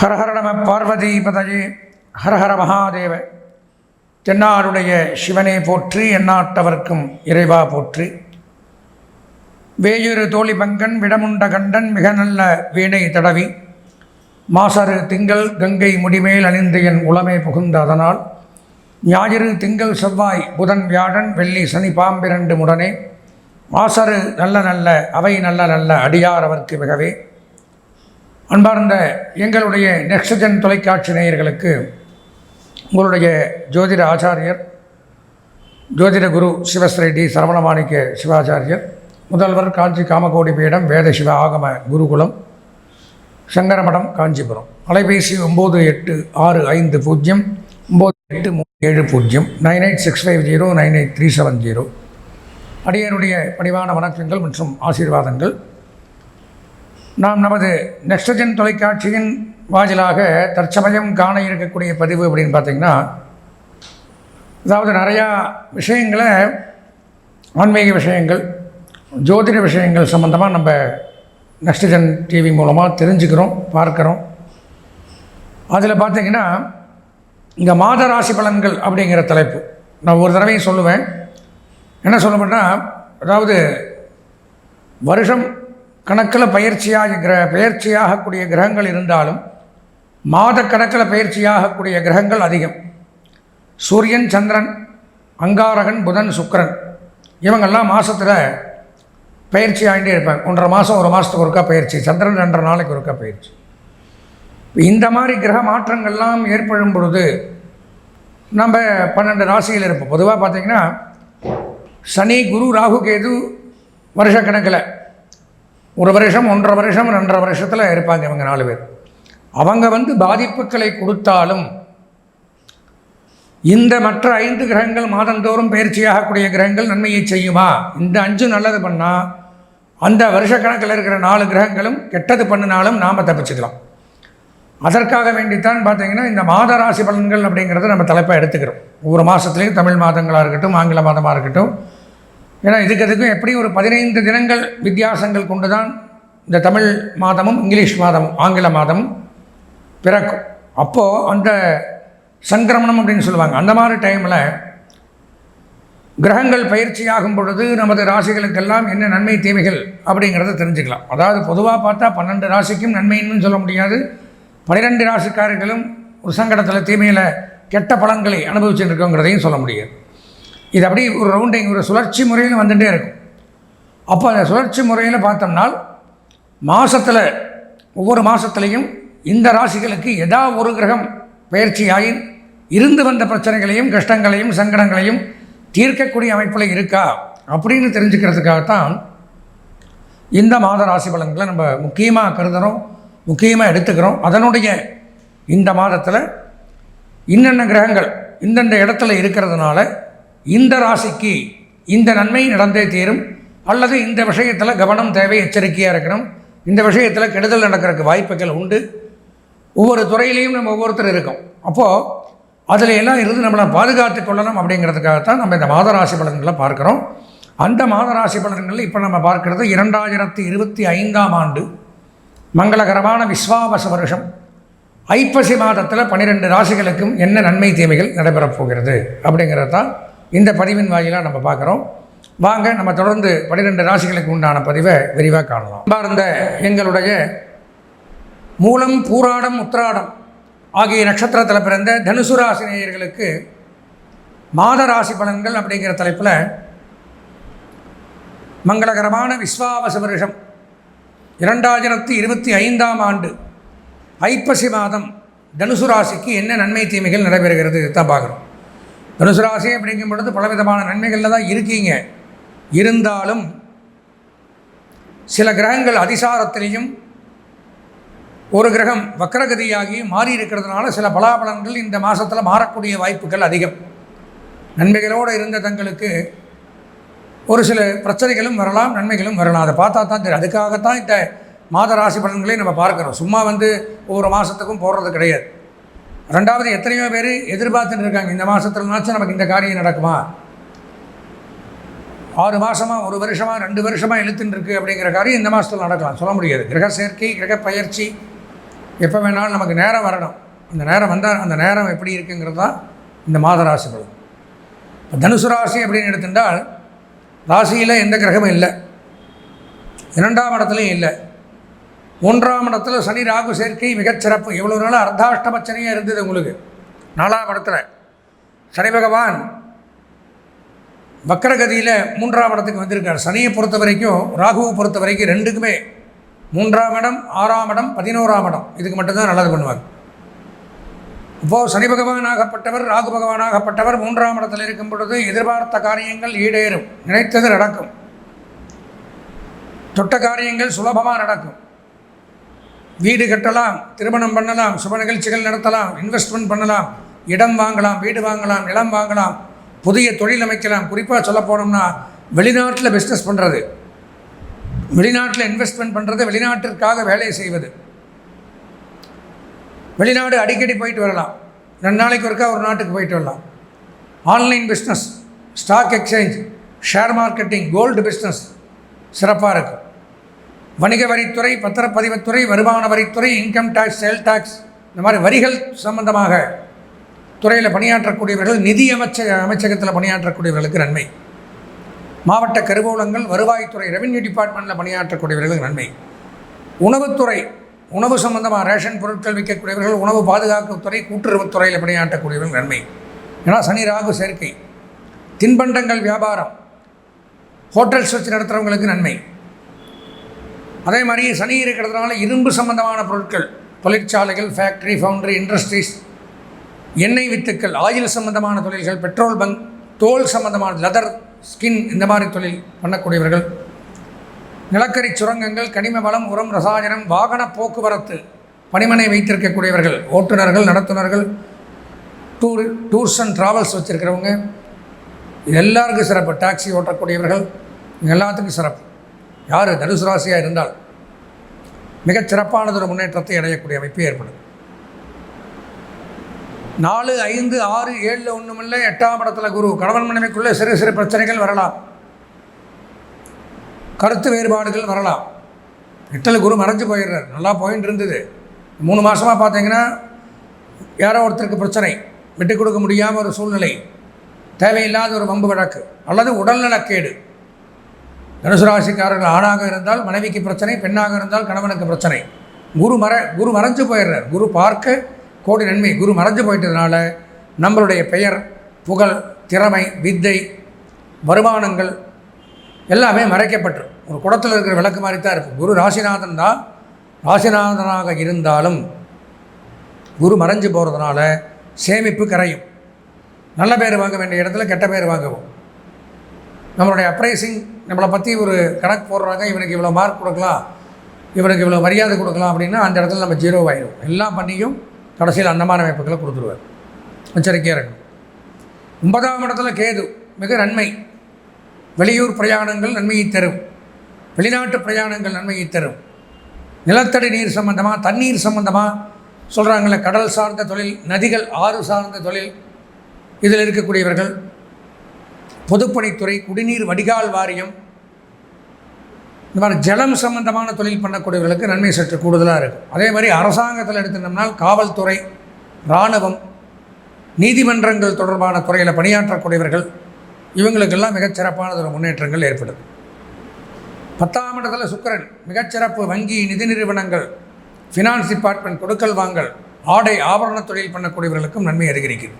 ஹரஹர நம பார்வதிபதயே. ஹரஹர மகாதேவ. தென்னாருடைய சிவனை போற்றி எண்ணாட்டவர்க்கும் இறைவா போற்றி. வேயுறு தோழி பங்கன் விடமுண்ட கண்டன் மிக நல்ல வீணை தடவி. மாசரு திங்கள் கங்கை முடிமேல் அணிந்து என் உளமே புகுந்த அதனால். ஞாயிறு திங்கள் செவ்வாய் புதன் வியாழன் வெள்ளி சனி பாம்பிரண்டு முடனே. மாசரு நல்ல நல்ல அவை நல்ல நல்ல அடியார் அவர்க்கு மிகவே. அன்பார்ந்த எங்களுடைய நெக்ஸ்டஜன் தொலைக்காட்சி நேயர்களுக்கு உங்களுடைய ஜோதிட ஆச்சாரியர் ஜோதிட குரு சிவஸ்ரீ டி சரவணமாணிக்க சிவாச்சாரியர் முதல்வர் காஞ்சி காமகோடி பீடம் வேத சிவ ஆகம குருகுலம் சங்கரமடம் காஞ்சிபுரம். அலைபேசி ஒம்பது எட்டு ஆறு ஐந்து பூஜ்ஜியம் ஒம்பது எட்டு மூணு ஏழு பூஜ்ஜியம் nine eight six five zero nine eight three seven zero. அடியனுடைய பணிவான வணக்கங்கள் மற்றும் ஆசீர்வாதங்கள். நாம் நமது நெக்ஸ்டஜன் தொலைக்காட்சியின் வாயிலாக தற்சமயம் காண இருக்கக்கூடிய பதிவு அப்படின்னு பார்த்திங்கன்னா அதாவது நிறையா விஷயங்களை ஆன்மீக விஷயங்கள் ஜோதிட விஷயங்கள் சம்மந்தமாக நம்ம நெக்ஸ்டஜன் டிவி மூலமாக தெரிஞ்சுக்கிறோம் பார்க்குறோம். அதில் பார்த்திங்கன்னா இங்கே மாத ராசி பலன்கள் அப்படிங்கிற தலைப்பு. நான் ஒரு தடவையும் சொல்லுவேன். என்ன சொல்லுவேன்னா அதாவது வருஷம் கணக்கில் பயிற்சியாக கிர பயிற்சியாகக்கூடிய கிரகங்கள் இருந்தாலும் மாத கணக்கில் பயிற்சியாகக்கூடிய கிரகங்கள் அதிகம். சூரியன் சந்திரன் அங்காரகன் புதன் சுக்கிரன் இவங்கெல்லாம் மாதத்தில் பயிற்சி ஆகிட்டே இருப்பாங்க. ஒன்றரை மாதம் ஒரு மாதத்துக்கு ஒருக்கா பயிற்சி சந்திரன் ரெண்டரை நாளைக்கு ஒருக்கா பயிற்சி. இந்த மாதிரி கிரக மாற்றங்கள்லாம் ஏற்படும் பொழுது நம்ம பன்னெண்டு ராசியில் இருப்போம். பொதுவாக பார்த்திங்கன்னா சனி குரு ராகு கேது வருஷக்கணக்கில் ஒரு வருஷம் ஒன்றரை வருஷம் ரெண்டரை வருஷத்தில் இருப்பாங்க இவங்க நாலு பேர். அவங்க வந்து பாதிப்புகளை கொடுத்தாலும் இந்த மற்ற ஐந்து கிரகங்கள் மாதந்தோறும் பயிற்சியாகக்கூடிய கிரகங்கள் நன்மையை செய்யுமா? இந்த அஞ்சு நல்லது பண்ணால் அந்த வருஷக்கணக்கில் இருக்கிற நாலு கிரகங்களும் கெட்டது பண்ணினாலும் நாம் தப்பிச்சுக்கலாம். அதற்காக வேண்டித்தான் பார்த்தீங்கன்னா இந்த மாத ராசி பலன்கள் அப்படிங்கிறத நம்ம தலைப்பாக எடுத்துக்கிறோம். ஒவ்வொரு மாதத்துலேயும் தமிழ் மாதங்களாக இருக்கட்டும் ஆங்கில மாதமாக இருக்கட்டும் ஏன்னா இதுக்கு அதுக்கும் எப்படி ஒரு பதினைந்து தினங்கள் வித்தியாசங்கள் கொண்டு தான் இந்த தமிழ் மாதமும் இங்கிலீஷ் மாதமும் ஆங்கில மாதமும் பிறக்கும். அப்போது அந்த சங்கிரமணம் அப்படின்னு சொல்லுவாங்க. அந்த மாதிரி டைமில் கிரகங்கள் பயிற்சியாகும் பொழுது நமது ராசிகளுக்கெல்லாம் என்ன நன்மை தீமைகள் அப்படிங்கிறத தெரிஞ்சுக்கலாம். அதாவது பொதுவாக பார்த்தா பன்னெண்டு ராசிக்கும் நன்மைன்னு சொல்ல முடியாது. பனிரெண்டு ராசிக்காரர்களும் ஒரு சங்கடத்தில் தீமையில் கெட்ட பலன்களை அனுபவிச்சுட்டு இருக்கோங்கிறதையும் சொல்ல முடியாது. இது அப்படி ஒரு ரவுண்டிங் ஒரு சுழற்சி முறையில் வந்துகிட்டே இருக்கும். அப்போ அந்த சுழற்சி முறையில் பார்த்தோம்னால் மாதத்தில் ஒவ்வொரு மாதத்துலேயும் இந்த ராசிகளுக்கு எதா ஒரு கிரகம் பயிற்சியாகி இருந்து வந்த பிரச்சனைகளையும் கஷ்டங்களையும் சங்கடங்களையும் தீர்க்கக்கூடிய அமைப்பில் இருக்கா அப்படின்னு தெரிஞ்சுக்கிறதுக்காகத்தான் இந்த மாத ராசி பலன்களை நம்ம முக்கியமாக கருதுகிறோம் முக்கியமாக எடுத்துக்கிறோம். அதனுடைய இந்த மாதத்தில் இன்னென்ன கிரகங்கள் இந்தந்த இடத்துல இருக்கிறதுனால இந்த ராசிக்கு இந்த நன்மை நடந்தே தீரும். அல்லது இந்த விஷயத்தில் கவனம் தேவை எச்சரிக்கையாக இருக்கணும். இந்த விஷயத்தில் கெடுதல் நடக்கிறதுக்கு வாய்ப்புகள் உண்டு. ஒவ்வொரு துறையிலையும் நம்ம ஒவ்வொருத்தர் இருக்கோம். அப்போது அதில் எல்லாம் இருந்து நம்மளை பாதுகாத்து கொள்ளணும் அப்படிங்கிறதுக்காகத்தான் நம்ம இந்த மாதராசி பலன்களை பார்க்குறோம். அந்த மாதராசி பலன்களில் இப்போ நம்ம பார்க்குறது இரண்டாயிரத்தி இருபத்தி ஐந்தாம் ஆண்டு மங்களகரமான விஸ்வாவச வருஷம். ஐப்பசி மாதத்தில் பன்னிரெண்டு ராசிகளுக்கும் என்ன நன்மை தீமைகள் நடைபெறப் போகிறது அப்படிங்கிறது தான் இந்த பதிவின் வாயிலாக நம்ம பார்க்குறோம். வாங்க நம்ம தொடர்ந்து பனிரெண்டு ராசிகளுக்கு உண்டான பதிவை விரிவாக காணலாம். பார்ந்த எங்களுடைய மூலம் பூராடம் உத்திராடம் ஆகிய நட்சத்திரத்தில் பிறந்த தனுசு ராசி நேயர்களுக்கு மாத ராசி பலன்கள் அப்படிங்கிற தலைப்பில் மங்களகரமான விஸ்வாவச வருஷம். இரண்டாயிரத்தி இருபத்தி ஐந்தாம் ஆண்டு ஐப்பசி மாதம் தனுசு ராசிக்கு என்ன நன்மை தீமைகள் நடைபெறுகிறது தான் பார்க்குறோம். தனுசு ராசி அப்படிங்கும் பொழுது பலவிதமான நன்மைகளில் தான் இருக்கீங்க. இருந்தாலும் சில கிரகங்கள் அதிசாரத்திலையும் ஒரு கிரகம் வக்கரகதியாகி மாறி இருக்கிறதுனால சில பலாபலன்கள் இந்த மாதத்தில் மாறக்கூடிய வாய்ப்புகள் அதிகம். நன்மைகளோடு இருந்த தங்களுக்கு ஒரு சில பிரச்சனைகளும் வரலாம் நன்மைகளும் வரலாம். அதை பார்த்தா தான் தெரியும். அதுக்காகத்தான் இந்த மாத ராசி பலன்களை நம்ம பார்க்குறோம். சும்மா வந்து ஒவ்வொரு மாதத்துக்கும் போடுறது கிடையாது. ரெண்டாவது எத்தனையோ பேர் எதிர்பார்த்துட்டு இருக்காங்க இந்த மாதத்துலனாச்சும் நமக்கு இந்த காரியம் நடக்குமா? ஆறு மாதமாக ஒரு வருஷமாக ரெண்டு வருஷமாக இழுத்துன்னு இருக்கு அப்படிங்கிற காரியம் இந்த மாதத்தில் நடக்கலாம். சொல்ல முடியாது. கிரக சேர்க்கை கிரக பயிற்சி எப்போ வேணாலும் நமக்கு நேரம் வரணும். அந்த நேரம் வந்தால் அந்த நேரம் எப்படி இருக்குங்கிறது தான் இந்த மாத ராசி தனுசு ராசி அப்படின்னு எடுத்துட்டால் ராசியில் எந்த கிரகமும் இல்லை. இரண்டாம் இடத்துலையும் இல்லை. மூன்றாம் இடத்துல சனி ராகு சேர்க்கை மிகச்சிறப்பு எவ்வளோ நாள் அர்த்தாஷ்டமச்சனையாக இருந்தது உங்களுக்கு. நாலாம் இடத்துல சனி பகவான் வக்கரகதியில் மூன்றாம் இடத்துக்கு வந்திருக்கார். சனியை பொறுத்த வரைக்கும் ராகுவை பொறுத்த வரைக்கும் ரெண்டுக்குமே மூன்றாம் இடம் ஆறாம் இடம் பதினோராம் இடம். இதுக்கு மட்டும்தான் நல்லது பண்ணுவாங்க. இப்போது சனி பகவானாகப்பட்டவர் ராகு பகவானாகப்பட்டவர் மூன்றாம் இடத்தில் இருக்கும் பொழுது எதிர்பார்த்த காரியங்கள் ஈடேறும். நினைத்தது நடக்கும். தொட்ட காரியங்கள் சுலபமாக நடக்கும். வீடு கட்டலாம் திருமணம் பண்ணலாம் சுப நிகழ்ச்சிகள் நடத்தலாம் இன்வெஸ்ட்மெண்ட் பண்ணலாம் இடம் வாங்கலாம் வீடு வாங்கலாம் நிலம் வாங்கலாம் புதிய தொழில் அமைக்கலாம். குறிப்பாக சொல்ல போனோம்னா வெளிநாட்டில் பிஸ்னஸ் பண்ணுறது வெளிநாட்டில் இன்வெஸ்ட்மெண்ட் பண்ணுறது வெளிநாட்டிற்காக வேலை செய்வது. வெளிநாடு அடிக்கடி போயிட்டு வரலாம். ரெண்டு நாளைக்கு ஒருக்கா ஒரு நாட்டுக்கு போயிட்டு வரலாம். Online business stock exchange share marketing gold business சிறப்பாக இருக்கும். வணிக வரித்துறை பத்திரப்பதிவுத்துறை வருமான வரித்துறை இன்கம் டேக்ஸ் சேல் டேக்ஸ் இந்த மாதிரி வரிகள் சம்பந்தமாக துறையில் பணியாற்றக்கூடியவர்கள் நிதி அமைச்ச அமைச்சகத்தில் பணியாற்றக்கூடியவர்களுக்கு நன்மை. மாவட்ட கருவூலங்கள் வருவாய்த்துறை ரெவென்யூ டிபார்ட்மெண்ட்டில் பணியாற்றக்கூடியவர்களுக்கு நன்மை. உணவுத்துறை உணவு சம்பந்தமாக ரேஷன் பொருட்கள் விற்கக்கூடியவர்கள் உணவு பாதுகாப்புத்துறை கூட்டுறவுத்துறையில் பணியாற்றக்கூடியவர்கள் நன்மை. ஏன்னா சனி ராகு சேர்க்கை. தின்பண்டங்கள் வியாபாரம் ஹோட்டல்ஸ் வச்சு நடத்துகிறவங்களுக்கு நன்மை. அதே மாதிரி சனி இருக்கிறதுனால இரும்பு சம்பந்தமான பொருட்கள் தொழிற்சாலைகள் ஃபேக்ட்ரி ஃபவுண்டரி இண்டஸ்ட்ரீஸ் எண்ணெய் வித்துக்கள் ஆயில் சம்பந்தமான தொழில்கள் பெட்ரோல் பங்க் தோல் சம்பந்தமான லெதர் ஸ்கின் இந்த மாதிரி தொழில் பண்ணக்கூடியவர்கள். நிலக்கரி சுரங்கங்கள் கனிம வளம் உரம் ரசாயனம் வாகன போக்குவரத்து பணிமனை வைத்திருக்கக்கூடியவர்கள் ஓட்டுநர்கள் நடத்துனர்கள் டூர் டூர்ஸ் அண்ட் ட்ராவல்ஸ் வச்சுருக்கிறவங்க இது எல்லாருக்கும் சிறப்பு. டாக்ஸி ஓட்டக்கூடியவர்கள் எல்லாத்துக்கும் சிறப்பு. யார்? தனுசு ராசியாக இருந்தால் மிகச் சிறப்பானதொரு முன்னேற்றத்தை அடையக்கூடிய அமைப்பு ஏற்படும். நாலு ஐந்து ஆறு ஏழில் ஒன்றுமில்லை எட்டாம் இடத்துல குரு. கணவன் மனைவிக்குள்ளே சிறு சிறு பிரச்சனைகள் வரலாம். கருத்து வேறுபாடுகள் வரலாம். எட்டில் குரு மறைஞ்சு போயிடுறார். நல்லா போயின்னு இருந்தது. மூணு மாதமாக பார்த்தீங்கன்னா யாரோ ஒருத்தருக்கு பிரச்சனை. விட்டு கொடுக்க முடியாமல் ஒரு சூழ்நிலை. தேவையில்லாத ஒரு வம்பு வழக்கு. அல்லது உடல்நலக்கேடு தனுசு ராசிக்காரர்கள் ஆணாக இருந்தால் மனைவிக்கு பிரச்சனை பெண்ணாக இருந்தால் கணவனுக்கு பிரச்சனை. குரு மற குரு மறைஞ்சு போயிடுறார். குரு பார்க்க கோடி நன்மை. குரு மறைஞ்சு போயிட்டதுனால நம்மளுடைய பெயர் புகழ் திறமை வித்தை வருமானங்கள் எல்லாமே மறைக்கப்பட்டு ஒரு குடத்தில் இருக்கிற விளக்கு மாதிரி தான் இருக்கும். குரு ராசிநாதன் தான் ராசிநாதனாக இருந்தாலும் குரு மறைஞ்சு போகிறதுனால சேமிப்பு கரையும். நல்ல பேர் வாங்க வேண்டிய இடத்துல கெட்ட பேர் வாங்குவோம். நம்மளுடைய அப்ரைசிங் நம்மளை பற்றி ஒரு கணக்கு போடுறாங்க இவனுக்கு இவ்வளோ மார்க் கொடுக்கலாம் இவனுக்கு இவ்வளோ மரியாதை கொடுக்கலாம் அப்படின்னா அந்த இடத்துல நம்ம ஜீரோ ஆயிடும் எல்லாம் பண்ணியும் கடைசியில் அன்னமான அமைப்புகளை கொடுத்துருவார். எச்சரிக்கையாக இருக்கணும். ஒன்பதாம் இடத்துல கேது மிக நன்மை. வெளியூர் பிரயாணங்கள் நன்மையை தரும். வெளிநாட்டு பிரயாணங்கள் நன்மையை தரும். நிலத்தடி நீர் சம்பந்தமாக தண்ணீர் சம்பந்தமாக சொல்கிறாங்களே கடல் சார்ந்த தொழில் நதிகள் ஆறு சார்ந்த தொழில் இதில் இருக்கக்கூடியவர்கள் பொதுப்பணித்துறை குடிநீர் வடிகால் வாரியம் இந்த மாதிரி ஜலம் சம்பந்தமான தொழில் பண்ணக்கூடியவர்களுக்கு நன்மை சற்று கூடுதலாக இருக்கும் அதே மாதிரி அரசாங்கத்தில் எடுத்துட்டோம்னால் காவல்துறை இராணுவம் நீதிமன்றங்கள் தொடர்பான துறையில் பணியாற்றக்கூடியவர்கள் இவங்களுக்கெல்லாம் மிகச்சிறப்பானது ஒரு முன்னேற்றங்கள் ஏற்படுது. பத்தாம் இடத்துல சுக்கிரன் மிகச்சிறப்பு வங்கி நிதி நிறுவனங்கள் ஃபினான்ஸ் டிபார்ட்மெண்ட் கொடுக்கல் வாங்கல் ஆடை ஆபரண தொழில் பண்ணக்கூடியவர்களுக்கும் நன்மை அதிகரிக்கிறது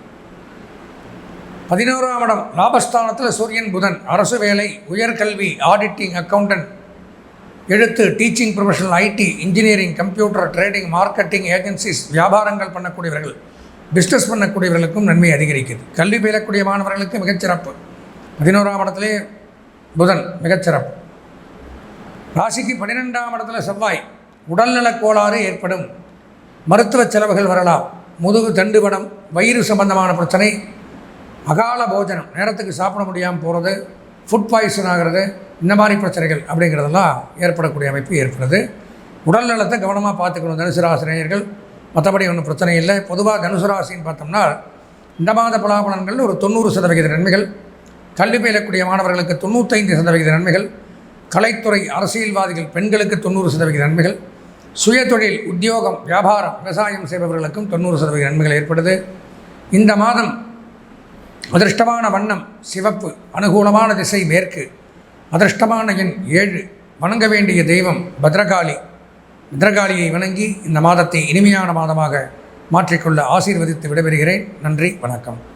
பதினோராம் இடம் லாபஸ்தானத்தில் சூரியன் புதன் அரசு வேலை உயர்கல்வி ஆடிட்டிங் அக்கௌண்டன்ட் எழுத்து teaching professional IT engineering computer trading marketing agencies வியாபாரங்கள் பண்ணக்கூடியவர்கள் பிஸ்னஸ் பண்ணக்கூடியவர்களுக்கும் நன்மை அதிகரிக்குது. கல்வி பயிலக்கூடிய மாணவர்களுக்கு மிகச்சிறப்பு. பதினோராம் இடத்துலே புதன் மிகச்சிறப்பு. ராசிக்கு பன்னிரெண்டாம் இடத்துல செவ்வாய் உடல்நலக் கோளாறு ஏற்படும். மருத்துவ செலவுகள் வரலாம். முதுகு தண்டுபடம் வயிறு சம்பந்தமான பிரச்சனை அகால போஜனம் நேரத்துக்கு சாப்பிட முடியாமல் போகிறது ஃபுட் பாய்சன் ஆகிறது இந்த மாதிரி பிரச்சனைகள் அப்படிங்கிறதெல்லாம் ஏற்படக்கூடிய அமைப்பு ஏற்படுது. உடல் நலத்தை கவனமாக பார்த்துக்கணும் தனுசு ராசினியர்கள் மற்றபடி ஒன்றும் பிரச்சனை இல்லை. பொதுவாக தனுசு ராசின்னு பார்த்தோம்னா இந்த மாத பலாபலன்கள் ஒரு தொண்ணூறு சதவிகித நன்மைகள் கல்வி பயிலக்கூடிய மாணவர்களுக்கு தொண்ணூத்தைந்து சதவிகித நன்மைகள் கலைத்துறை அரசியல்வாதிகள் பெண்களுக்கு தொண்ணூறு சதவிகித நன்மைகள் சுயதொழில் உத்தியோகம் வியாபாரம் விவசாயம் செய்பவர்களுக்கும் தொண்ணூறு சதவீத நன்மைகள் ஏற்படுது. இந்த மாதம் அதிர்ஷ்டமான வண்ணம் சிவப்பு அனுகூலமான திசை மேற்கு. அதிர்ஷ்டமான எண் ஏழு. வணங்க வேண்டிய தெய்வம் பத்ரகாளி. பத்ரகாளியை வணங்கி இந்த மாதத்தை இனிமையான மாதமாக மாற்றிக்கொள்ள ஆசீர்வதித்து விடைபெறுகிறேன். நன்றி வணக்கம்.